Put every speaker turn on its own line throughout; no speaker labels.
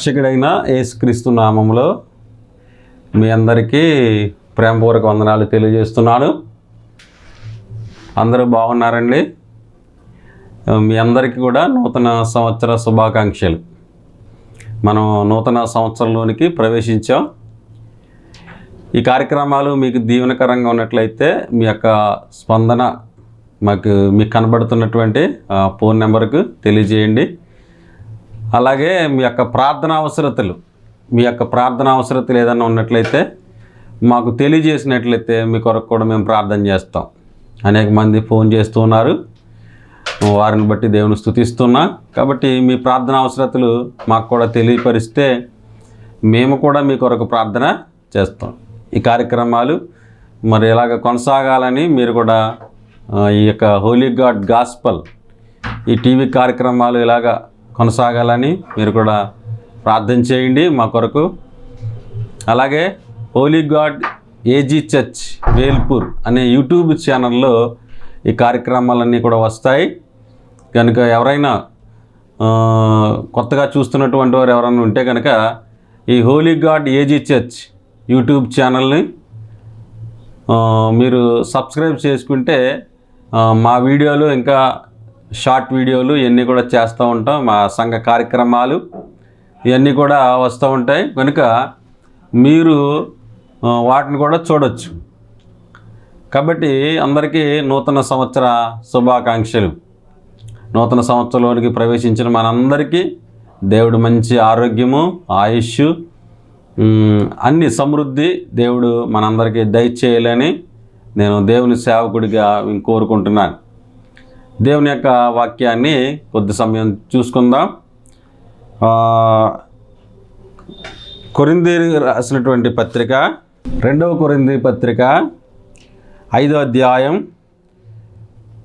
రక్షకుడైన యేసుక్రీస్తు నామంలో మీ అందరికీ ప్రేమపూర్వక వందనాలు తెలియజేస్తున్నాను. అందరూ బాగున్నారండి? మీ అందరికీ కూడా నూతన సంవత్సర శుభాకాంక్షలు. మనం నూతన సంవత్సరంలోనికి ప్రవేశించాం. ఈ కార్యక్రమాలు మీకు దీవెనకరంగా ఉన్నట్లయితే మీ యొక్క స్పందన మాకు మీకు కనబడుతున్నటువంటి ఫోన్ నెంబర్కు తెలియజేయండి. అలాగే మీ యొక్క ప్రార్థన అవసరతలు మీ యొక్క ప్రార్థన అవసరతలు ఏదైనా ఉన్నట్లయితే మాకు తెలియజేసినట్లయితే మీ కొరకు కూడా మేము ప్రార్థన చేస్తాం. అనేక మంది ఫోన్ చేస్తూ ఉన్నారు. వారిని బట్టి దేవుని స్థుతిస్తున్నా. కాబట్టి మీ ప్రార్థన అవసరతలు మాకు కూడా తెలియపరిస్తే మేము కూడా మీ కొరకు ప్రార్థన చేస్తాం. ఈ కార్యక్రమాలు మరి ఇలాగ కొనసాగాలని మీరు కూడా ఈ యొక్క హోలీ గాడ్ గాస్పల్ ఈ టీవీ కార్యక్రమాలు ఇలాగా కొనసాగాలని మీరు కూడా ప్రార్థన చేయండి మా కొరకు. అలాగే holy God AG church Velpur అనే యూట్యూబ్ ఛానల్లో ఈ కార్యక్రమాలన్నీ కూడా వస్తాయి. కనుక ఎవరైనా కొత్తగా చూస్తున్నటువంటి వారు ఎవరైనా ఉంటే కనుక ఈ holy God AG church YouTube ఛానల్ని మీరు సబ్స్క్రైబ్ చేసుకుంటే మా వీడియోలు ఇంకా షార్ట్ వీడియోలు ఇవన్నీ కూడా చేస్తూ ఉంటాం మా సంఘ కార్యక్రమాలు ఇవన్నీ కూడా వస్తూ ఉంటాయి. కనుక మీరు వాటిని కూడా చూడొచ్చు. కాబట్టి అందరికీ నూతన సంవత్సర శుభాకాంక్షలు. నూతన సంవత్సరంలోనికి ప్రవేశించిన మనందరికీ దేవుడు మంచి ఆరోగ్యము ఆయుష్ అన్ని సమృద్ధి దేవుడు మనందరికీ దయచేయాలని నేను దేవుని సేవకుడిగా కోరుకుంటున్నాను. దేవుని యొక్క వాక్యాన్ని కొద్ది సమయం చూసుకుందాం. కొరింది రాసినటువంటి పత్రిక రెండవ కొరింది పత్రిక ఐదో అధ్యాయం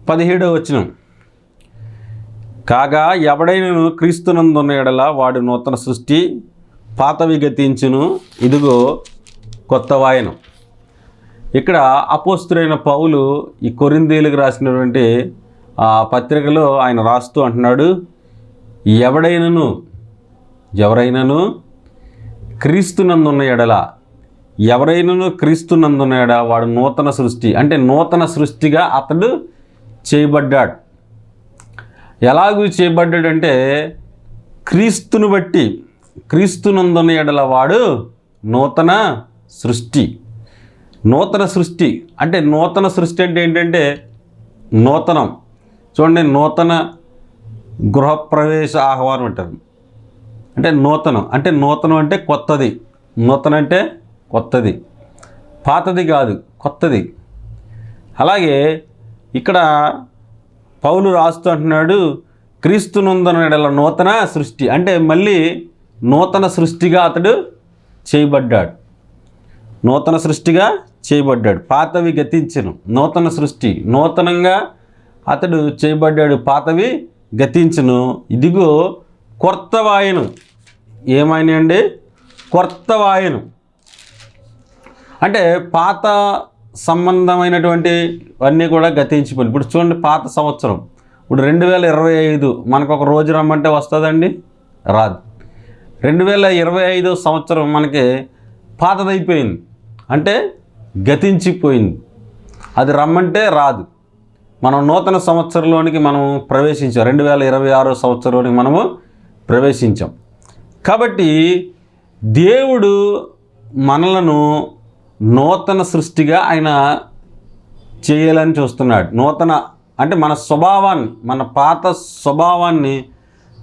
పదిహేడవ వచనం. కాగా ఎవడైనను క్రీస్తునందున్న ఎడల వాడు నూతన సృష్టి పాతవి గతించును ఇదిగో కొత్త వాయనం. ఇక్కడ అపోస్తుడైన పౌలు ఈ కొరిందేలుగు రాసినటువంటి ఆ పత్రికలో ఆయన రాస్తూ అంటున్నాడు ఎవడైనను ఎవరైనను క్రీస్తునందున్న ఎడల ఎవరైనను క్రీస్తునందున్న ఎడ వాడు నూతన సృష్టి. అంటే నూతన సృష్టిగా అతడు చేయబడ్డాడు. ఎలాగూ చేయబడ్డాడంటే క్రీస్తును బట్టి క్రీస్తునందున్న ఎడల వాడు నూతన సృష్టి. నూతన సృష్టి అంటే నూతన సృష్టి అంటే ఏంటంటే నూతనం. చూడండి నూతన గృహప్రవేశ ఆహ్వానం అంటారు. అంటే నూతనం అంటే నూతనం అంటే కొత్తది. నూతన అంటే కొత్తది. పాతది కాదు కొత్తది. అలాగే ఇక్కడ పౌలు రాస్తూ అంటున్నాడు క్రీస్తునందనడల నూతన సృష్టి. అంటే మళ్ళీ నూతన సృష్టిగా అతడు చేయబడ్డాడు. నూతన సృష్టిగా చేయబడ్డాడు. పాతవి గతించను. నూతన సృష్టి. నూతనంగా అతడు చేయబడ్డాడు పాతవి గతించును. ఇదిగో కొత్త వాయును ఏమైనా అండి కొత్త వాయును అంటే పాత సంబంధమైనటువంటి అన్నీ కూడా గతించిపోయింది. ఇప్పుడు చూడండి పాత సంవత్సరం. ఇప్పుడు రెండు వేల ఇరవై ఐదు మనకు ఒక రోజు రమ్మంటే వస్తుందండి? రాదు. రెండు వేల ఇరవై ఐదు సంవత్సరం మనకి పాతదైపోయింది. అంటే గతించిపోయింది. అది రమ్మంటే రాదు. మనం నూతన సంవత్సరంలోనికి మనం ప్రవేశించాం. రెండు వేల ఇరవై ఆరో సంవత్సరంలోనికి మనము ప్రవేశించాం. కాబట్టి దేవుడు మనలను నూతన సృష్టిగా ఆయన చేయాలని చూస్తున్నాడు. నూతన అంటే మన స్వభావాన్ని మన పాత స్వభావాన్ని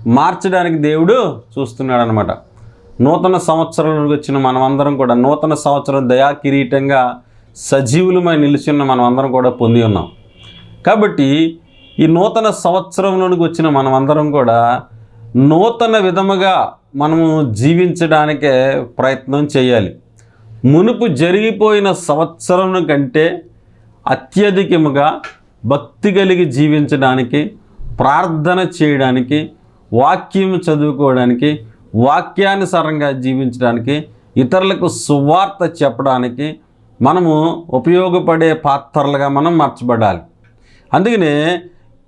మార్చడానికి దేవుడు చూస్తున్నాడు అనమాట నూతన సంవత్సరంలోకి వచ్చిన మనమందరం కూడా నూతన సంవత్సరం దయా కిరీటంగా సజీవులమై నిలిచిన మనం అందరం కూడా పొంది ఉన్నాం. కాబట్టి ఈ నూతన సంవత్సరంలోనికి వచ్చిన మనమందరం కూడా నూతన విధముగా మనము జీవించడానికే ప్రయత్నం చేయాలి. మునుపు జరిగిపోయిన సంవత్సరం కంటే అత్యధికముగా భక్తి కలిగి జీవించడానికి ప్రార్థన చేయడానికి వాక్యం చదువుకోవడానికి వాక్యానుసారంగా జీవించడానికి ఇతరులకు సువార్త చెప్పడానికి మనము ఉపయోగపడే పాత్రలుగా మనం మార్చబడాలి. అందుకనే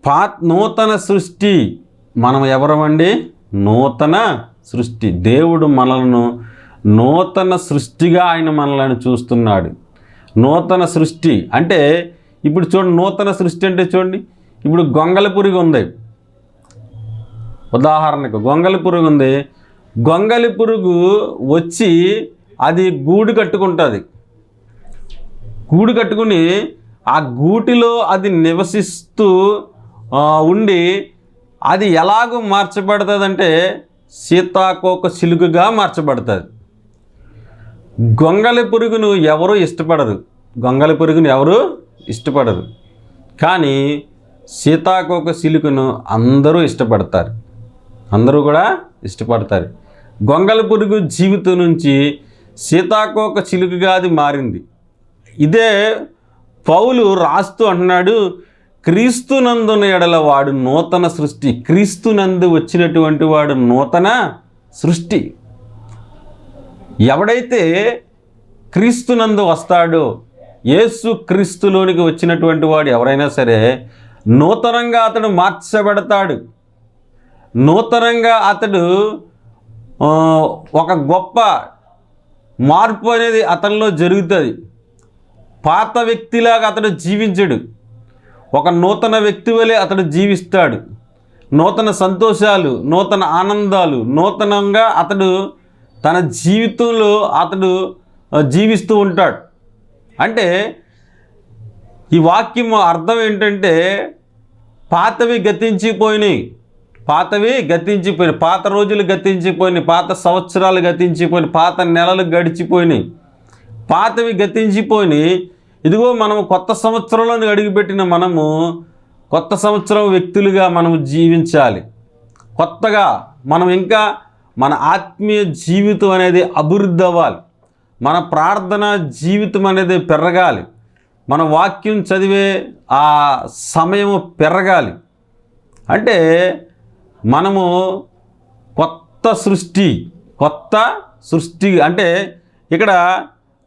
పా నూతన సృష్టి మనం ఎవరమండి? నూతన సృష్టి. దేవుడు మనలను నూతన సృష్టిగా ఆయన మనలను చూస్తున్నాడు. నూతన సృష్టి అంటే ఇప్పుడు చూడండి నూతన సృష్టి అంటే చూడండి. ఇప్పుడు గొంగల పురుగు ఉంది. ఉదాహరణకు గొంగలి పురుగు ఉంది. గొంగలి పురుగు వచ్చి అది గూడు కట్టుకుంటుంది. గూడు కట్టుకుని ఆ గూటిలో అది నివసిస్తూ ఉండి అది ఎలాగో మార్చబడుతుందంటే సీతాకోక చిలుకగా మార్చబడుతుంది. గొంగలి పురుగును ఎవరు ఇష్టపడరు. గొంగలి పురుగును ఎవరు ఇష్టపడరు. కానీ సీతాకోక చిలుకను అందరూ ఇష్టపడతారు. అందరూ కూడా ఇష్టపడతారు. గొంగళ పురుగు జీవితం నుంచి సీతాకోక చిలుకగా అది మారింది. ఇదే పౌలు రాస్తూ అంటున్నాడు క్రీస్తునందున ఎడల వాడు నూతన సృష్టి. క్రీస్తునందు వచ్చినటువంటి వాడు నూతన సృష్టి. ఎవడైతే క్రీస్తునందు వస్తాడో యేసు క్రీస్తులోనికి వచ్చినటువంటి వాడు ఎవరైనా సరే నూతనంగా అతడు మార్చబడతాడు. నూతనంగా అతడు ఒక గొప్ప మార్పు అనేది అతనిలో జరుగుతుంది. పాత వ్యక్తిలాగా అతడు జీవించడు. ఒక నూతన వ్యక్తి వలె అతడు జీవిస్తాడు. నూతన సంతోషాలు నూతన ఆనందాలు నూతనంగా అతడు తన జీవితంలో అతడు జీవిస్తూ ఉంటాడు. అంటే ఈ వాక్యం అర్థం ఏంటంటే పాతవి గతించిపోయినాయి. పాతవి గతించిపోయినాయి. పాత రోజులు గతించిపోయినాయి. పాత సంవత్సరాలు గతించిపోయినాయి. పాత నెలలు గడిచిపోయినాయి. పాతవి గతించిపోయినాయి. ఇదిగో మనం కొత్త సంవత్సరంలో అడుగుపెట్టిన మనము కొత్త సంవత్సరం వ్యక్తులుగా మనము జీవించాలి. కొత్తగా మనం ఇంకా మన ఆత్మీయ జీవితం అనేది అభివృద్ధి అవ్వాలి మన ప్రార్థన జీవితం అనేది పెరగాలి. మన వాక్యం చదివే ఆ సమయం పెరగాలి. అంటే మనము కొత్త సృష్టి కొత్త సృష్టి అంటే ఇక్కడ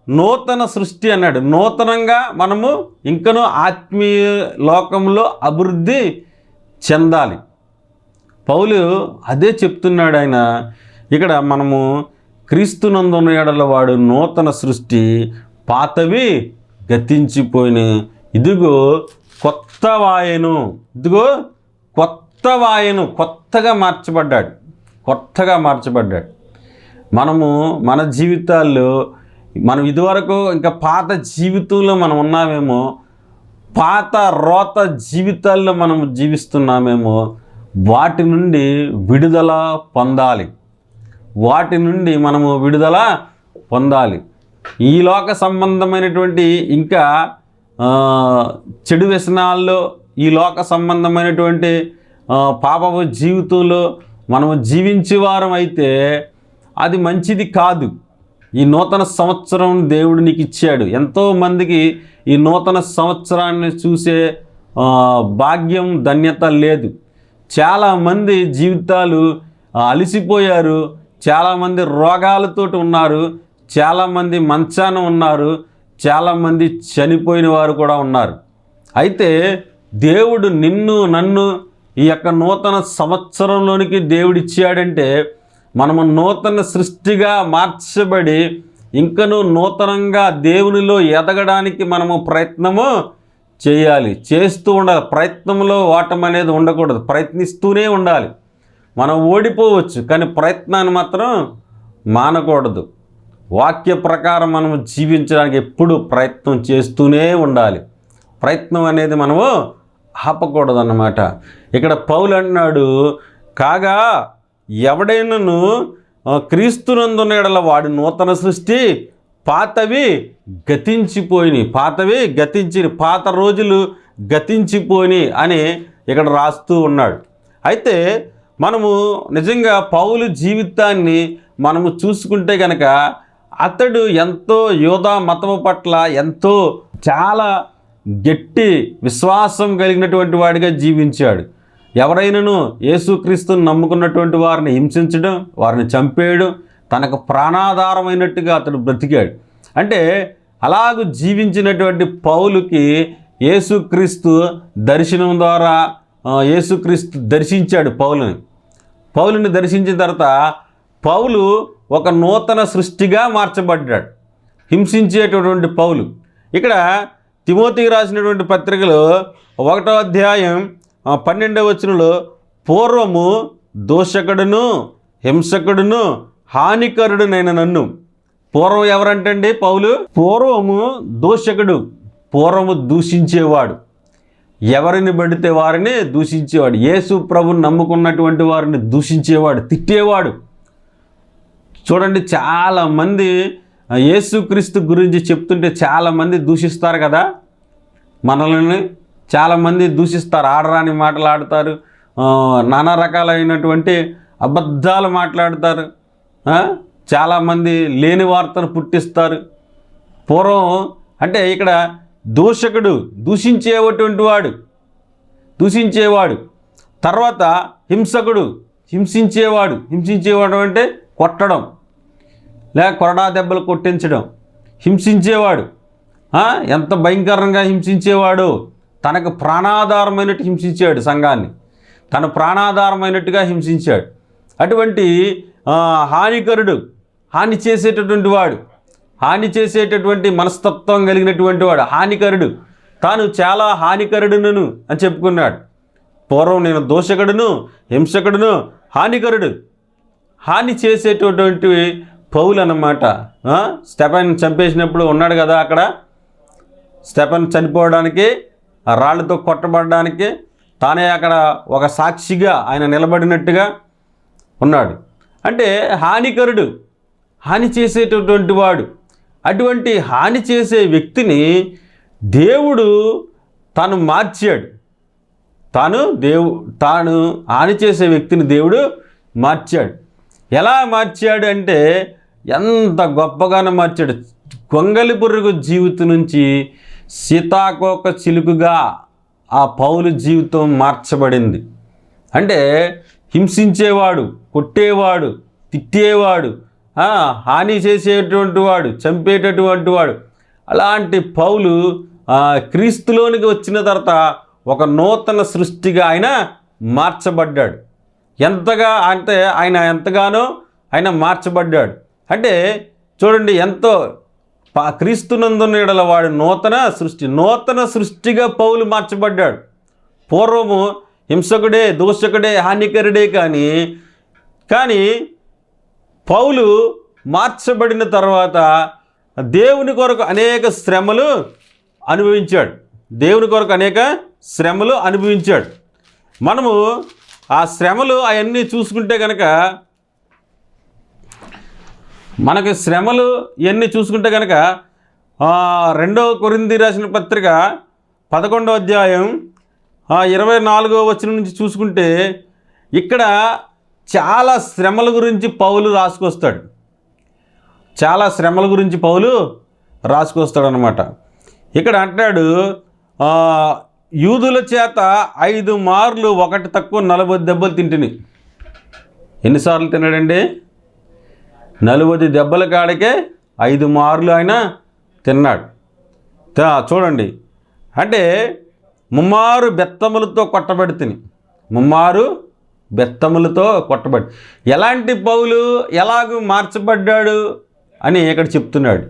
నూతన సృష్టి అన్నాడు. నూతనంగా మనము ఇంకనూ ఆత్మీయ లోకంలో అభివృద్ధి చెందాలి. పౌలు అదే చెప్తున్నాడు ఆయన. ఇక్కడ మనము క్రీస్తునందున ఎడల వాడు నూతన సృష్టి పాతవి గతించిపోయిన. ఇదిగో కొత్త వాయను. ఇదిగో కొత్త వాయను. కొత్తగా మార్చబడ్డాడు. కొత్తగా మార్చబడ్డాడు. మనము మన జీవితాల్లో మనం ఇదివరకు ఇంకా పాత జీవితంలో మనం ఉన్నామేమో పాత రోత జీవితాల్లో మనం జీవిస్తున్నామేమో వాటి నుండి విడుదల పొందాలి. వాటి నుండి మనము విడుదల పొందాలి. ఈ లోక సంబంధమైనటువంటి ఇంకా చెడు వ్యసనాల్లో ఈ లోక సంబంధమైనటువంటి పాపపు జీవితంలో మనము జీవించేవారం అయితే అది మంచిది కాదు. ఈ నూతన సంవత్సరం దేవుడు నీకు ఇచ్చాడు. ఎంతోమందికి ఈ నూతన సంవత్సరాన్ని చూసే భాగ్యం ధన్యత లేదు. చాలామంది జీవితాలు అలసిపోయారు. చాలామంది రోగాలతోటి ఉన్నారు. చాలామంది మంచాన ఉన్నారు. చాలామంది చనిపోయిన వారు కూడా ఉన్నారు. అయితే దేవుడు నిన్ను నన్ను ఈ యొక్క నూతన సంవత్సరంలోనికి దేవుడు ఇచ్చాడంటే మనము నూతన సృష్టిగా మార్చబడి ఇంకనూ నూతనంగా దేవునిలో ఎదగడానికి మనము ప్రయత్నము చేయాలి. చేస్తూ ఉండాలి. ప్రయత్నంలో ఓటం అనేది ఉండకూడదు. ప్రయత్నిస్తూనే ఉండాలి. మనం ఓడిపోవచ్చు కానీ ప్రయత్నాన్ని మాత్రం మానకూడదు. వాక్య ప్రకారం మనం జీవించడానికి ఎప్పుడు ప్రయత్నం చేస్తూనే ఉండాలి. ప్రయత్నం అనేది మనము ఆపకూడదు అన్నమాట ఇక్కడ పౌలు అన్నాడు కాగా ఎవడైనను ఆ, వాడి నూతన సృష్టి పాతవి గతించిపోయినాయి పాతవి గతించి పాత రోజులు గతించిపోయినాయి అని ఇక్కడ రాస్తూ ఉన్నాడు. అయితే మనము నిజంగా పౌలు జీవితాన్ని మనము చూసుకుంటే కనుక అతడు ఎంతో యోధా మతము పట్ల ఎంతో చాలా గట్టి విశ్వాసం కలిగినటువంటి వాడిగా జీవించాడు. ఎవరైనాను యేసుక్రీస్తుని నమ్ముకున్నటువంటి వారిని హింసించడం వారిని చంపేయడం తనకు ప్రాణాధారమైనట్టుగా అతడు బ్రతికాడు. అంటే అలాగూ జీవించినటువంటి పౌలుకి యేసుక్రీస్తు దర్శనం ద్వారా యేసుక్రీస్తు దర్శించాడు పౌలుని. పౌలుని దర్శించిన తర్వాత పౌలు ఒక నూతన సృష్టిగా మార్చబడ్డాడు. హింసించేటటువంటి పౌలు. ఇక్కడ తిమోతికి రాసినటువంటి పత్రికలో ఒకటో అధ్యాయం పన్నెండవ వచనంలో పూర్వము దోషకుడును హింసకుడును హానికరుడునైన నన్ను. పూర్వం ఎవరంటండి పౌలు? పూర్వము దోషకుడు పూర్వము దూషించేవాడు. ఎవరిని పడితే వారిని దూషించేవాడు. యేసు ప్రభుని నమ్ముకున్నటువంటి వారిని దూషించేవాడు తిట్టేవాడు. చూడండి చాలామంది యేసుక్రీస్తు గురించి చెప్తుంటే చాలామంది దూషిస్తారు కదా మనల్ని. చాలామంది దూషిస్తారు ఆడరాని మాటలు ఆడతారు నానా రకాలైనటువంటి అబద్ధాలు మాట్లాడతారు చాలామంది లేని వార్తను పుట్టిస్తారు. పూర్వం అంటే ఇక్కడ దూషకుడు దూషించేటువంటి వాడు దూషించేవాడు. తర్వాత హింసకుడు హింసించేవాడు హింసించేవాడు అంటే కొట్టడం లేక కొరడా దెబ్బలు కొట్టించడం హింసించేవాడు ఎంత భయంకరంగా హింసించేవాడు? తనకు ప్రాణాధారమైనట్టు హింసించాడు సంఘాన్ని. తన ప్రాణాధారమైనట్టుగా హింసించాడు. అటువంటి హానికరుడు హాని చేసేటటువంటి వాడు హాని చేసేటటువంటి మనస్తత్వం కలిగినటువంటి వాడు హానికరుడు. తాను చాలా హానికరుడును అని చెప్పుకున్నాడు. పూర్వం నేను దోషకుడును హింసకుడును హానికరుడు. హాని చేసేటటువంటి పౌలు అన్నమాట. ఆ? స్టెఫన్ చంపేసినప్పుడు ఉన్నాడు కదా అక్కడ. స్టెఫన్ చనిపోవడానికి ఆ రాళ్ళతో కొట్టబడడానికి తానే అక్కడ ఒక సాక్షిగా ఆయన నిలబడినట్టుగా ఉన్నాడు. అంటే హానికరుడు హాని చేసేటటువంటి వాడు. అటువంటి హాని చేసే వ్యక్తిని దేవుడు తాను మార్చాడు. తాను దేవు తాను హాని చేసే వ్యక్తిని దేవుడు మార్చాడు. ఎలా మార్చాడు అంటే ఎంత గొప్పగానో మార్చాడు. కొంగలి పురుగు జీవితం నుంచి సీతాకోక చిలుకగా ఆ పౌలు జీవితం మార్చబడింది. అంటే హింసించేవాడు కొట్టేవాడు తిట్టేవాడు హాని చేసేటువంటి వాడు చంపేటటువంటి వాడు. అలాంటి పౌలు క్రీస్తులోనికి వచ్చిన తర్వాత ఒక నూతన సృష్టిగా ఆయన మార్చబడ్డాడు. ఎంతగా అంటే ఆయన ఎంతగానో ఆయన మార్చబడ్డాడు. అంటే చూడండి ఎంతో క్రీస్తునందున్న ఎడల వాడు నూతన సృష్టి నూతన సృష్టిగా పౌలు మార్చబడ్డాడు. పూర్వము హింసకుడే దూషకుడే హానికరుడే కానీ కానీ పౌలు మార్చబడిన తర్వాత దేవుని కొరకు అనేక శ్రమలు అనుభవించాడు. దేవుని కొరకు అనేక శ్రమలు అనుభవించాడు. మనము ఆ శ్రమలు అవన్నీ చూసుకుంటే కనుక మనకి శ్రమలు ఇవన్నీ చూసుకుంటే కనుక రెండో కొరింది రాసిన పత్రిక పదకొండో అధ్యాయం ఇరవై నాలుగో వచ్చిన నుంచి చూసుకుంటే ఇక్కడ చాలా శ్రమల గురించి పౌలు రాసుకొస్తాడు. చాలా శ్రమల గురించి పౌలు రాసుకొస్తాడు అనమాట ఇక్కడ అంటాడు యూదుల చేత ఐదు మార్లు ఒకటి తక్కువ నలభై దెబ్బలు తింటిని. ఎన్నిసార్లు తిన్నాడండి? నలువది దెబ్బల కాడికే ఐదు మార్లు ఆయన తిన్నాడు. చూడండి. అంటే ముమ్మారు బెత్తములతో కొట్టబడి తిని. ముమ్మారు బెత్తములతో కొట్టబడి. ఎలాంటి పౌలు ఎలాగూ మార్చబడ్డాడు అని ఇక్కడ చెప్తున్నాడు.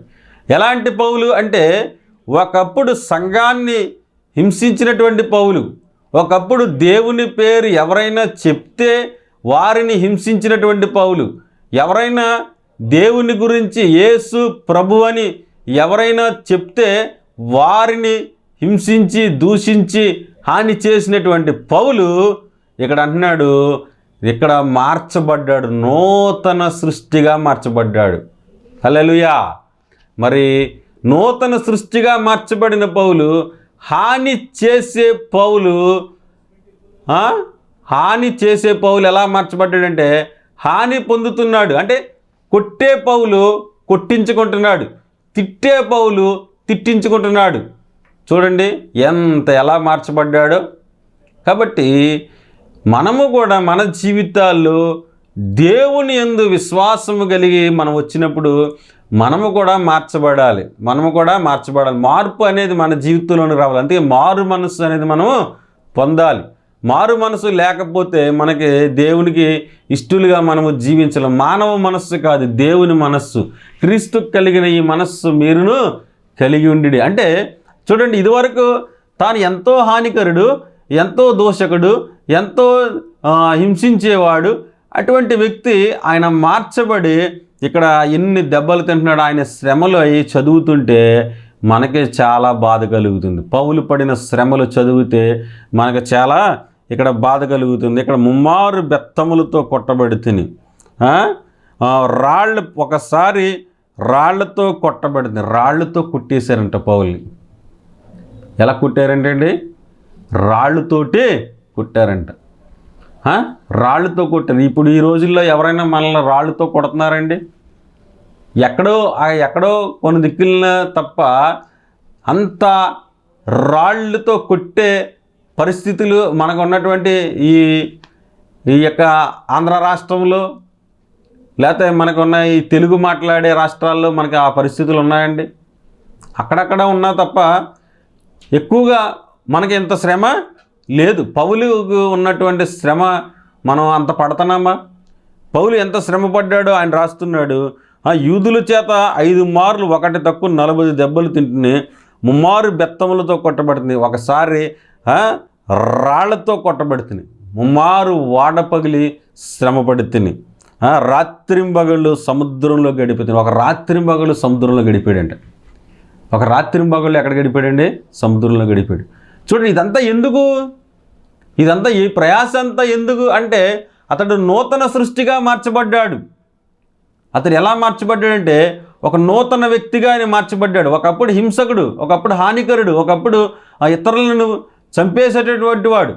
ఎలాంటి పౌలు అంటే ఒకప్పుడు సంఘాన్ని హింసించినటువంటి పౌలు. ఒకప్పుడు దేవుని పేరు ఎవరైనా చెప్తే వారిని హింసించినటువంటి పౌలు. ఎవరైనా దేవుని గురించి యేసు ప్రభు అని ఎవరైనా చెప్తే వారిని హింసించి దూషించి హాని చేసినటువంటి పౌలు ఇక్కడ అంటున్నాడు ఇక్కడ మార్చబడ్డాడు నూతన సృష్టిగా మార్చబడ్డాడు. హలలుయా మరి నూతన సృష్టిగా మార్చబడిన పౌలు హాని చేసే పౌలు హాని చేసే పౌలు ఎలా మార్చబడ్డాడంటే హాని పొందుతున్నాడు. అంటే కొట్టే పౌలు కొట్టించుకుంటున్నాడు. తిట్టే పౌలు తిట్టించుకుంటున్నాడు. చూడండి ఎంత ఎలా మార్చబడ్డాడో. కాబట్టి మనము కూడా మన జీవితాల్లో దేవుని ఎందు విశ్వాసము కలిగి మనం వచ్చినప్పుడు మనము కూడా మార్చబడాలి. మనము కూడా మార్చబడాలి. మార్పు అనేది మన జీవితంలోకి రావాలి. అందుకే మారు మనస్సు అనేది మనము పొందాలి. మారు మనసు లేకపోతే మనకి దేవునికి ఇష్టలుగా మనము జీవించలేం. మానవ మనస్సు కాదు దేవుని మనస్సు. క్రీస్తు కలిగిన ఈ మనస్సు మీరును కలిగి ఉండి అంటే చూడండి ఇదివరకు తాను ఎంతో హానికరుడు ఎంతో దోషకుడు ఎంతో హింసించేవాడు. అటువంటి వ్యక్తి ఆయన మార్చబడి ఇక్కడ ఎన్ని దెబ్బలు తింటున్నాడు ఆయన శ్రమలు అయి చదువుతుంటే మనకి చాలా బాధ కలుగుతుంది. పౌలు పడిన శ్రమలు చదివితే మనకు చాలా ఇక్కడ బాధ కలుగుతుంది. ఇక్కడ ముమ్మారు బెత్తములతో కొట్టబడుతుంది. రాళ్ళు ఒకసారి రాళ్ళతో కొట్టబడింది రాళ్ళతో కుట్టేశారంట పౌల్ని ఎలా కుట్టారంటండి రాళ్ళతోటి కుట్టారంట. రాళ్ళతో కొట్టారు. ఇప్పుడు ఈ రోజుల్లో ఎవరైనా మనల్ని రాళ్ళతో కొడుతున్నారండి? ఎక్కడో ఆ ఎక్కడో కొన్ని దిక్కుల తప్ప అంత రాళ్ళతో కొట్టే పరిస్థితులు మనకు ఉన్నటువంటి ఈ ఈ యొక్క ఆంధ్ర రాష్ట్రంలో లేకపోతే మనకున్న ఈ తెలుగు మాట్లాడే రాష్ట్రాల్లో మనకి ఆ పరిస్థితులు ఉన్నాయండి. అక్కడక్కడ ఉన్నా తప్ప ఎక్కువగా మనకి ఇంత శ్రమ లేదు. పౌలుకు ఉన్నటువంటి శ్రమ మనం అంత పడుతున్నామా? పౌలు ఎంత శ్రమ పడ్డాడో ఆయన రాస్తున్నాడు. యూదుల చేత ఐదు మార్లు ఒకటి తక్కువ నలభై దెబ్బలు తింటుని ముమ్మారు బెత్తములతో కొట్టబడుతుంది. ఒకసారి రాళ్ళతో కొట్టబడుతుంది. ముమ్మారు వాడ పగిలి శ్రమ పడుతుంది రాత్రింబగళ్ళు సముద్రంలో గడిపోతుంది ఒక రాత్రింబగళ్ళు సముద్రంలో గడిపాడంట. ఒక రాత్రింబగళ్ళు ఎక్కడ గడిపాడండి? సముద్రంలో గడిపాడు. చూడండి ఇదంతా ఎందుకు? ఇదంతా ఈ ప్రయాస అంతా ఎందుకు? అంటే అతడు నూతన సృష్టిగా మార్చబడ్డాడు. అతడు ఎలా మార్చబడ్డాడంటే ఒక నూతన వ్యక్తిగా ఆయన మార్చబడ్డాడు. ఒకప్పుడు హింసకుడు ఒకప్పుడు హానికరుడు ఒకప్పుడు ఆ ఇతరులను చంపేసేటటువంటి వాడు.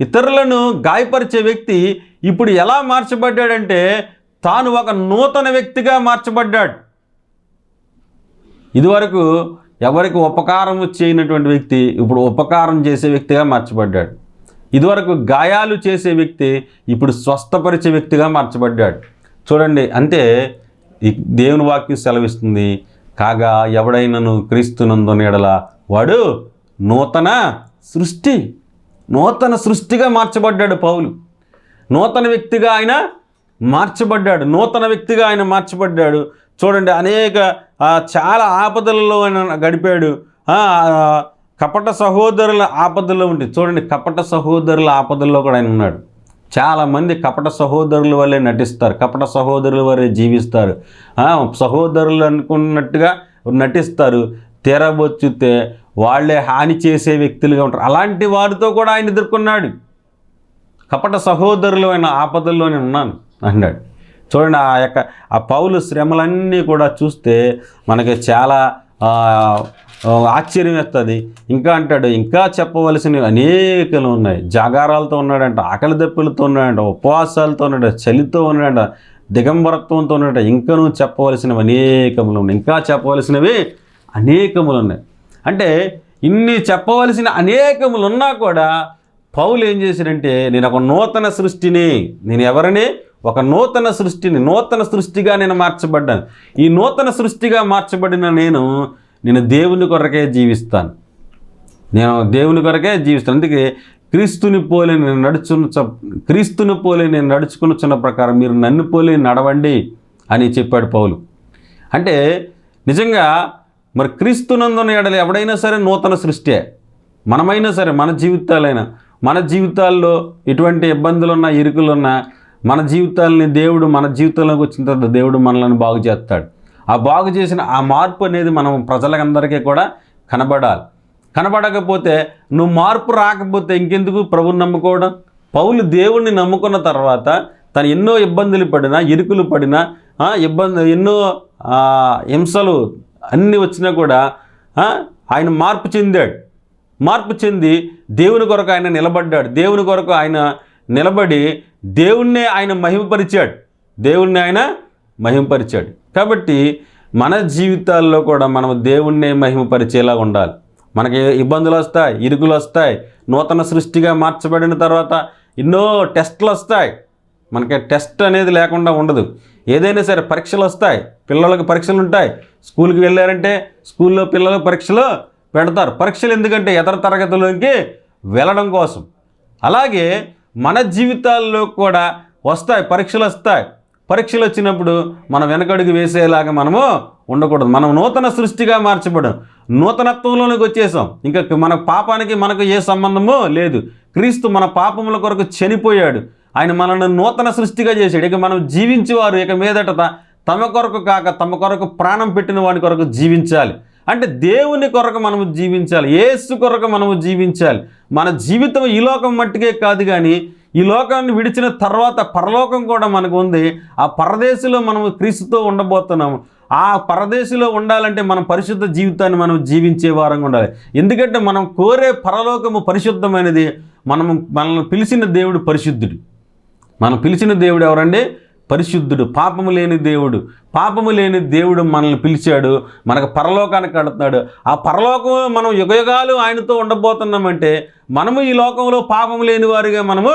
ఇతరులను గాయపరిచే వ్యక్తి ఇప్పుడు ఎలా మార్చబడ్డాడంటే తాను ఒక నూతన వ్యక్తిగా మార్చబడ్డాడు. ఇదివరకు ఎవరికి ఉపకారం చేయనటువంటి వ్యక్తి ఇప్పుడు ఉపకారం చేసే వ్యక్తిగా మార్చబడ్డాడు. ఇదివరకు గాయాలు చేసే వ్యక్తి ఇప్పుడు స్వస్థపరిచే వ్యక్తిగా మార్చబడ్డాడు. చూడండి అంటే దేవుని వాక్యం సెలవిస్తుంది కాగా ఎవడైనను క్రీస్తునందు నీడల వాడు నూతన సృష్టి నూతన సృష్టిగా మార్చబడ్డాడు పౌలు. నూతన వ్యక్తిగా ఆయన మార్చబడ్డాడు నూతన వ్యక్తిగా ఆయన మార్చబడ్డాడు. చూడండి అనేక చాలా ఆపదలలో ఆయన గడిపాడు. కపట సహోదరుల ఆపదలో ఉండి చూడండి కపట సహోదరుల ఆపదల్లో కూడా ఆయన ఉన్నాడు. చాలామంది కపట సహోదరుల వల్లే నటిస్తారు కపట సహోదరుల వల్లే జీవిస్తారు. సహోదరులు అనుకున్నట్టుగా నటిస్తారు. తెరవచ్చితే వాళ్ళే హాని చేసే వ్యక్తులుగా ఉంటారు. అలాంటి వారితో కూడా ఆయన ఎదుర్కొన్నాడు. కపట సహోదరులు ఆయన ఆపదల్లో నేను ఉన్నాను అన్నాడు. చూడండి ఆ యొక్క ఆ పౌలు శ్రమలన్నీ కూడా చూస్తే మనకి చాలా ఆశ్చర్యం వేస్తుంది ఇంకా అంటాడు ఇంకా చెప్పవలసినవి అనేకలు ఉన్నాయి. జాగారాలతో ఉన్నాడంట ఆకలి దెప్పులతో ఉన్నాడంట ఉపవాసాలతో ఉన్నాడు చలితో ఉన్నాడంట దిగంబరత్వంతో ఉన్నాడంట ఇంకా నువ్వు చెప్పవలసినవి అనేకములు ఉన్నాయి. ఇంకా చెప్పవలసినవి అనేకములు ఉన్నాయి. అంటే ఇన్ని చెప్పవలసిన అనేకములు ఉన్నా కూడా పౌలు ఏం చేశాడంటే నేను ఒక నూతన సృష్టిని నేను ఎవరిని? ఒక నూతన సృష్టిని నూతన సృష్టిగా నేను మార్చబడ్డాను. ఈ నూతన సృష్టిగా మార్చబడిన నేను నేను దేవుని కొరకే జీవిస్తాను. నేను దేవుని కొరకే జీవిస్తాను. అందుకే క్రీస్తుని పోలి నేను నడుచున్న క్రీస్తుని పోలి నేను నడుచుకున్న ప్రకారం మీరు నన్ను పోలి నడవండి అని చెప్పాడు పౌలు. అంటే నిజంగా మరి క్రీస్తునందున ఎడలు ఎవడైనా సరే నూతన సృష్టి. మనమైనా సరే మన జీవితాలైనా మన జీవితాల్లో ఎటువంటి ఇబ్బందులున్నా ఇరుకులున్నా మన జీవితాలని దేవుడు మన జీవితంలోకి వచ్చిన తర్వాత దేవుడు మనల్ని బాగు చేస్తాడు. ఆ బాగు చేసిన ఆ మార్పు అనేది మనం ప్రజలందరికీ కూడా కనబడాలి. కనబడకపోతే నువ్వు మార్పు రాకపోతే ఇంకెందుకు ప్రభుని నమ్ముకోవడం? పౌలు దేవుణ్ణి నమ్ముకున్న తర్వాత తను ఎన్నో ఇబ్బందులు పడినా ఇరుకులు పడినా ఇబ్బంది ఎన్నో హింసలు అన్నీ వచ్చినా కూడా ఆయన మార్పు చెందాడు. మార్పు చెంది దేవుని కొరకు ఆయన నిలబడ్డాడు. దేవుని కొరకు ఆయన నిలబడి దేవుణ్ణే ఆయన మహిమపరిచాడు. దేవుణ్ణి ఆయన మహిమపరిచాడు. కాబట్టి మన జీవితాల్లో కూడా మనం దేవుణ్ణే మహిమపరిచేలా ఉండాలి. మనకి ఇబ్బందులు వస్తాయి ఇరుకులు వస్తాయి నూతన సృష్టిగా మార్చబడిన తర్వాత ఎన్నో టెస్ట్లు వస్తాయి. మనకి టెస్ట్ అనేది లేకుండా ఉండదు. ఏదైనా సరే పరీక్షలు వస్తాయి పిల్లలకు పరీక్షలు ఉంటాయి. స్కూల్కి వెళ్ళారంటే స్కూల్లో పిల్లలకు పరీక్షలు పెడతారు. పరీక్షలు ఎందుకంటే ఇతర తరగతిలోకి వెళ్ళడం కోసం. అలాగే మన జీవితాల్లో కూడా వస్తాయి పరీక్షలు వస్తాయి. పరీక్షలు వచ్చినప్పుడు మనం వెనకడుగు వేసేలాగా మనము ఉండకూడదు. మనం నూతన సృష్టిగా మార్చబడం నూతనత్వంలోనికి వచ్చేసాం. ఇంకా మన పాపానికి మనకు ఏ సంబంధమో లేదు. క్రీస్తు మన పాపముల కొరకు చనిపోయాడు. ఆయన మనల్ని నూతన సృష్టిగా చేశాడు. ఇక మనం జీవించేవారు ఇక మీదట తమ కొరకు కాక తమ కొరకు ప్రాణం పెట్టిన వాడి కొరకు జీవించాలి. అంటే దేవుని కొరకు మనము జీవించాలి. ఏసు కొరకు మనము జీవించాలి. మన జీవితం ఈ లోకం మట్టికే కాదు కానీ ఈ లోకాన్ని విడిచిన తర్వాత పరలోకం కూడా మనకు ఉంది. ఆ పరదేశంలో మనం క్రీస్తుతో ఉండబోతున్నాము. ఆ పరదేశంలో ఉండాలంటే మనం పరిశుద్ధ జీవితాన్ని మనం జీవించే వారంగా ఉండాలి. ఎందుకంటే మనం కోరే పరలోకము పరిశుద్ధమైనది. మనం మనల్ని పిలిచిన దేవుడు పరిశుద్ధుడు. మనం పిలిచిన దేవుడు ఎవరండి? పరిశుద్ధుడు పాపము లేని దేవుడు. పాపము లేని దేవుడు మనల్ని పిలిచాడు మనకు పరలోకానికి కడుతున్నాడు. ఆ పరలోకం మనం యుగయుగాలు ఆయనతో ఉండబోతున్నామంటే మనము ఈ లోకంలో పాపము లేని వారిగా మనము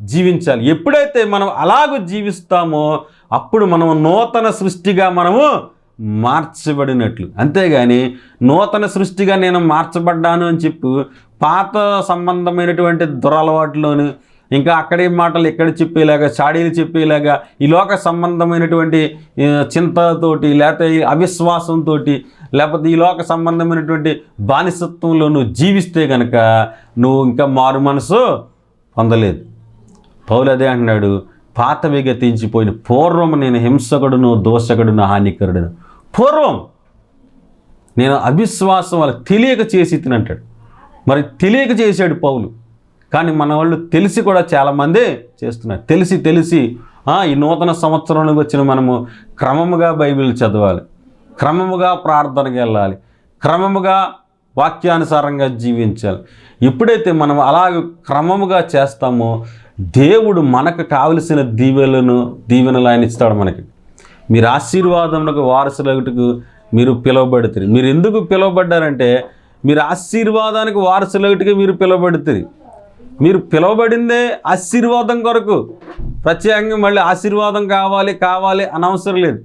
జీవించాలి. ఎప్పుడైతే మనం అలాగూ జీవిస్తామో అప్పుడు మనము నూతన సృష్టిగా మనము మార్చబడినట్లు. అంతేగాని నూతన సృష్టిగా నేను మార్చబడ్డాను అని చెప్పు పాత సంబంధమైనటువంటి దురలవాట్లోను ఇంకా అక్కడే మాటలు ఇక్కడ చెప్పేలాగా చాడీలు చెప్పేలాగా ఈ లోక సంబంధమైనటువంటి చింతలతోటి చింతతోటి లేకపోతే ఈ అవిశ్వాసంతో లేకపోతే ఈ లోక సంబంధమైనటువంటి బానిసత్వంలో నువ్వు జీవిస్తే కనుక నువ్వు ఇంకా మారు మనసు పొందలేదు. పౌలు అదే అంటున్నాడు పాతవి గతించిపోయిన పూర్వం నేను హింసకుడును దోషకుడును హానికరుడును. పూర్వం నేను అవిశ్వాసం వాళ్ళకి తెలియక చేసి తినంటాడు. మరి తెలియక చేశాడు పౌలు. కానీ మన వాళ్ళు తెలిసి కూడా చాలామంది చేస్తున్నారు. తెలిసి తెలిసి ఈ నూతన సంవత్సరంలోకి వచ్చిన మనము క్రమముగా బైబిల్ చదవాలి. క్రమముగా ప్రార్థనకి వెళ్ళాలి. క్రమముగా వాక్యానుసారంగా జీవించాలి. ఎప్పుడైతే మనం అలాగే క్రమముగా చేస్తామో దేవుడు మనకు కావలసిన దీవెలను దీవెనలు ఆయన ఇస్తాడు మనకి. మీరు ఆశీర్వాదములకు వారసులకు మీరు పిలువబడుతుంది మీరు ఎందుకు పిలువబడ్డారంటే మీరు ఆశీర్వాదానికి వారసులకి మీరు పిలువబడుతుంది మీరు పిలువబడిందే ఆశీర్వాదం కొరకు. ప్రత్యేకంగా మళ్ళీ ఆశీర్వాదం కావాలి కావాలి అనవసరం లేదు.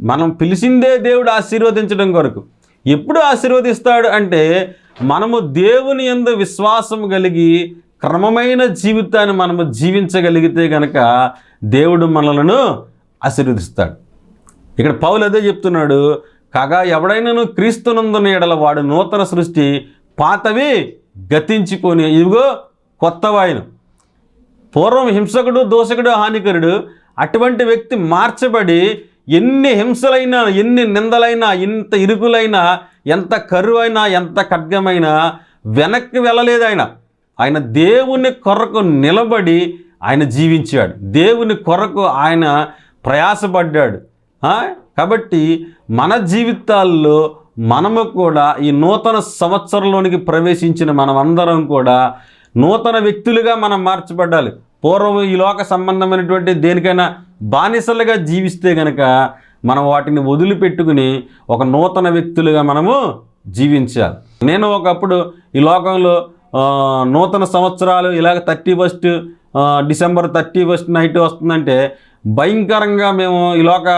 మనం పిలిచిందే దేవుడు ఆశీర్వదించడం కొరకు. ఎప్పుడు ఆశీర్వదిస్తాడు అంటే మనము దేవుని ఎందు విశ్వాసం కలిగి క్రమమైన జీవితాన్ని మనము జీవించగలిగితే కనుక దేవుడు మనలను ఆశీర్వదిస్తాడు. ఇక్కడ పౌలు అదే చెప్తున్నాడు కాగా ఎవడైనాను క్రీస్తునందున ఎడల వాడు నూతన సృష్టి పాతవి గతించిపోని ఇదిగో కొత్తవాయన పూర్వం హింసకుడు దోషకుడు హానికరుడు అటువంటి వ్యక్తి మార్చబడి ఎన్ని హింసలైనా ఎన్ని నిందలైనా ఎంత ఇరుకులైనా ఎంత కరువైనా ఎంత ఖడ్గమైనా వెనక్కి వెళ్ళలేదు ఆయన. ఆయన దేవుని కొరకు నిలబడి ఆయన జీవించాడు. దేవుని కొరకు ఆయన ప్రయాసపడ్డాడు. కాబట్టి మన జీవితాల్లో మనము కూడా ఈ నూతన సంవత్సరంలోనికి ప్రవేశించిన మనమందరం కూడా నూతన వ్యక్తులుగా మనం మార్చబడ్డాలి. పూర్వం ఈ లోక సంబంధమైనటువంటి దేనికైనా బానిసలుగా జీవిస్తే గనక మనం వాటిని వదిలిపెట్టుకుని ఒక నూతన వ్యక్తులుగా మనము జీవించాలి. నేను ఒకప్పుడు ఈ లోకంలో నూతన సంవత్సరాలు ఇలాగ thirty first December thirty first night వస్తుందంటే భయంకరంగా మేము ఈ లోక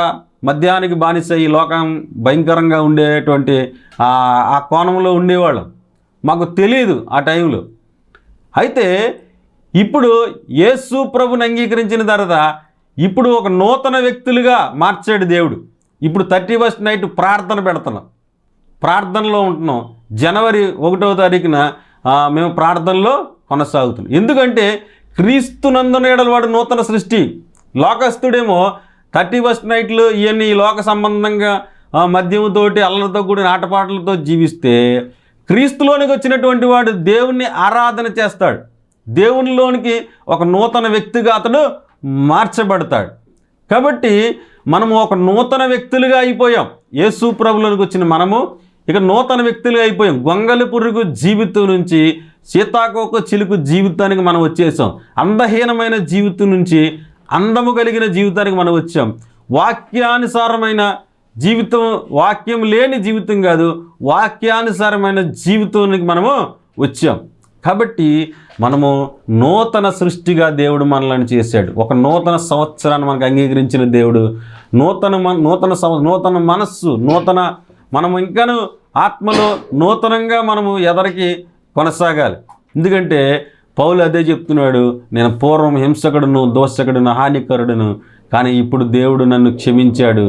మద్యానికి బానిస ఈ లోకం భయంకరంగా ఉండేటువంటి ఆ కోణంలో ఉండేవాళ్ళం. మాకు తెలియదు ఆ టైంలో. అయితే ఇప్పుడు యేసు ప్రభుని అంగీకరించిన తర్వాత ఇప్పుడు ఒక నూతన వ్యక్తులుగా మార్చాడు దేవుడు. ఇప్పుడు థర్టీ ఫస్ట్ నైట్ ప్రార్థన పెడుతున్నాం. ప్రార్థనలో ఉంటున్నాం. జనవరి ఒకటవ తారీఖున మేము ప్రార్థనలో కొనసాగుతున్నాం. ఎందుకంటే క్రీస్తునందున ఎడలవాడు నూతన సృష్టి. లోకస్తుడేమో థర్టీ ఫస్ట్ నైట్లు ఇవన్నీ ఈ లోక సంబంధంగా ఆ, మద్యముతోటి అల్లరితో కూడిన ఆటపాటలతో జీవిస్తే క్రీస్తులోనికి వచ్చినటువంటి వాడు దేవుణ్ణి ఆరాధన చేస్తాడు. దేవునిలోనికి ఒక నూతన వ్యక్తిగా అతడు మార్చబడతాడు. కాబట్టి మనము ఒక నూతన వ్యక్తులుగా అయిపోయాం. యేసు ప్రభులోనికి వచ్చిన మనము ఇక నూతన వ్యక్తులుగా అయిపోయాం. గొంగలి పురుగు జీవితం నుంచి సీతాకోక చిలుకు జీవితానికి మనం వచ్చేసాం. అందహీనమైన జీవితం నుంచి అందము కలిగిన జీవితానికి మనం వచ్చాం. వాక్యానుసారమైన జీవితం వాక్యం లేని జీవితం కాదు వాక్యానుసారమైన జీవితానికి మనము వచ్చాం. కాబట్టి మనము నూతన సృష్టిగా దేవుడు మనల్ని చేశాడు. ఒక నూతన సంవత్సరాన్ని మనకు అంగీకరించిన దేవుడు నూతన నూతన సంవ నూతన మనస్సు నూతన మనము ఇంకాను ఆత్మలో నూతనంగా మనము ఎదరికి కొనసాగాలి. ఎందుకంటే పౌలు అదే చెప్తున్నాడు నేను పూర్వం హింసకుడును దోషకుడును హానికరుడును కానీ ఇప్పుడు దేవుడు నన్ను క్షమించాడు.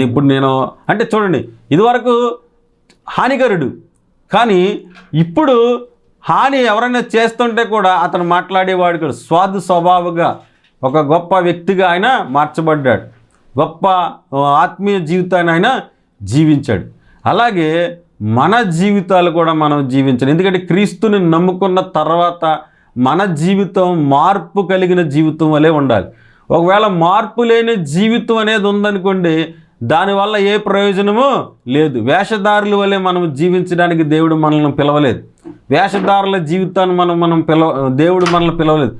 ఇప్పుడు నేను అంటే చూడండి ఇదివరకు హానికరుడు. కానీ ఇప్పుడు హాని ఎవరైనా చేస్తుంటే కూడా అతను మాట్లాడేవాడు కూడా స్వాదు స్వభావగా. ఒక గొప్ప వ్యక్తిగా ఆయన మార్చబడ్డాడు. గొప్ప ఆత్మీయ జీవితాన్ని ఆయన జీవించాడు. అలాగే మన జీవితాలు కూడా మనం జీవించాలి. ఎందుకంటే క్రీస్తుని నమ్ముకున్న తర్వాత మన జీవితం మార్పు కలిగిన జీవితం వలె ఉండాలి. ఒకవేళ మార్పు లేని జీవితం అనేది ఉందనుకోండి దానివల్ల ఏ ప్రయోజనము లేదు. వేషధారుల వల్లే మనం జీవించడానికి దేవుడు మనల్ని పిలవలేదు. వేషధారుల జీవితాన్ని మనం మనం పిలవ దేవుడు మనల్ని పిలవలేదు.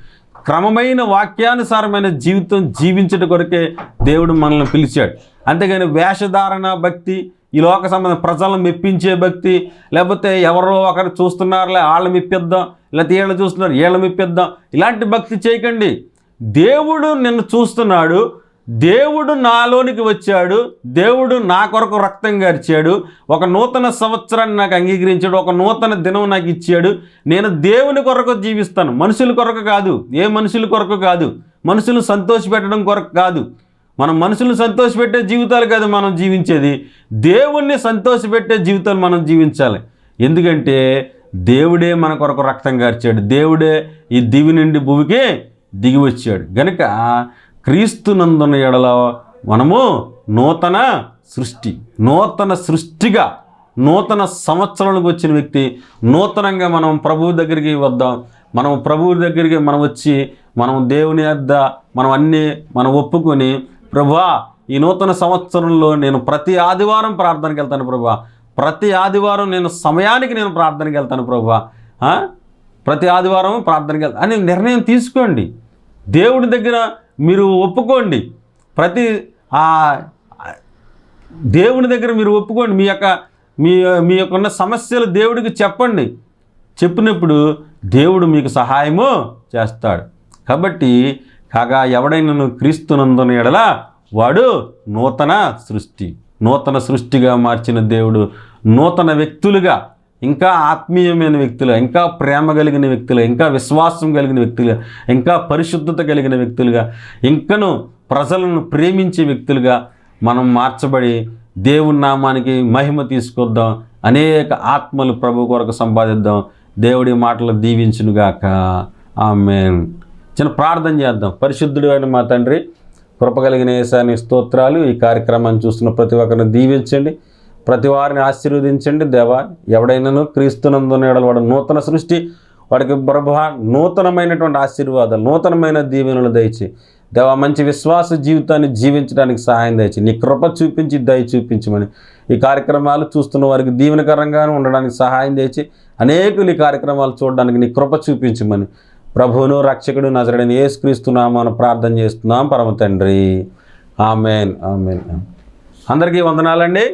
క్రమమైన వాక్యానుసారమైన జీవితం జీవించట కొరకే దేవుడు మనల్ని పిలిచాడు. అంతేగాని వేషధారణ భక్తి ఈ లోక సంబంధం ప్రజలను మెప్పించే భక్తి లేకపోతే ఎవరో ఒకరు చూస్తున్నారులే వాళ్ళ మెప్పిద్దాం లేకపోతే వీళ్ళు చూస్తున్నారు వీళ్ళ మెప్పిద్దాం ఇలాంటి భక్తి చేయకండి. దేవుడు నిన్ను చూస్తున్నాడు దేవుడు నాలోనికి వచ్చాడు దేవుడు నా కొరకు రక్తం గార్చాడు ఒక నూతన సంవత్సరాన్ని నాకు అంగీకరించాడు ఒక నూతన దినం నాకు ఇచ్చాడు. నేను దేవుని కొరకు జీవిస్తాను మనుషుల కొరకు కాదు. ఏ మనుషుల కొరకు కాదు? మనుషులు సంతోషపెట్టడం కొరకు కాదు. మనం మనుషులను సంతోషపెట్టే జీవితాలు కాదు మనం జీవించేది. దేవుణ్ణి సంతోషపెట్టే జీవితాలు మనం జీవించాలి. ఎందుకంటే దేవుడే మన కొరకు రక్తం గార్చాడు. దేవుడే ఈ దివి నుండి భూమికి దిగి వచ్చాడు గనుక క్రీస్తునందున ఎడల మనము నూతన సృష్టి నూతన సృష్టిగా నూతన సంవత్సరంలోకి వచ్చిన వ్యక్తి నూతనంగా మనం ప్రభువు దగ్గరికి వద్దాం. మనం ప్రభువు దగ్గరికి మనం వచ్చి మనం దేవుని వద్ద మనం అన్నీ మనం ఒప్పుకొని ప్రభా ఈ నూతన సంవత్సరంలో నేను ప్రతి ఆదివారం ప్రార్థనకి వెళ్తాను ప్రభా. ప్రతి ఆదివారం నేను సమయానికి నేను ప్రార్థనకి వెళ్తాను ప్రభా. ప్రతి ఆదివారం ప్రార్థనకి వెళ్తాను అని నిర్ణయం తీసుకోండి. దేవుడి దగ్గర మీరు ఒప్పుకోండి. ప్రతి ఆ దేవుని దగ్గర మీరు ఒప్పుకోండి. మీ యొక్క మీ మీ యొక్క ఉన్న సమస్యలు దేవుడికి చెప్పండి. చెప్పినప్పుడు దేవుడు మీకు సహాయము చేస్తాడు. కాబట్టి కాగా ఎవడైనా క్రీస్తునందున ఎడలా వాడు నూతన సృష్టి. నూతన సృష్టిగా మార్చిన దేవుడు నూతన వ్యక్తులుగా ఇంకా ఆత్మీయమైన వ్యక్తులు ఇంకా ప్రేమ కలిగిన వ్యక్తులు ఇంకా విశ్వాసం కలిగిన వ్యక్తులు ఇంకా పరిశుద్ధత కలిగిన వ్యక్తులుగా ఇంకను ప్రజలను ప్రేమించే వ్యక్తులుగా మనం మార్చబడి దేవుని నామానికి మహిమ తీసుకొద్దాం. అనేక ఆత్మలు ప్రభు కొరకు సంపాదిద్దాం. దేవుడి మాటలు దీవించునుగాక ఆమె చిన్న ప్రార్థన చేద్దాం. పరిశుద్ధుడు అయిన మా తండ్రి కృప కలిగిన ఏసాని స్తోత్రాలు. ఈ కార్యక్రమాన్ని చూస్తున్న ప్రతి ఒక్కరిని దీవించండి. ప్రతి వారిని ఆశీర్వదించండి. దేవా ఎవడైనాను క్రీస్తునందున ఎడల వాడు నూతన సృష్టి వాడికి ప్రభా నూతనమైనటువంటి ఆశీర్వాదాలు నూతనమైన దీవెనలు దయచి దేవా మంచి విశ్వాస జీవితాన్ని జీవించడానికి సహాయం దయచి నీ కృప చూపించి దయ చూపించమని ఈ కార్యక్రమాలు చూస్తున్న వారికి దీవెనకరంగానే ఉండడానికి సహాయం దయచి అనేకులు ఈ కార్యక్రమాలు చూడడానికి నీ కృప చూపించమని ప్రభువును రక్షకుడు నజరడని ఏసుక్రీస్తున్నామని ప్రార్థన చేస్తున్నాం. పరమ తండ్రి. ఆమెన్. ఆమెన్. అందరికీ వందనాలండి.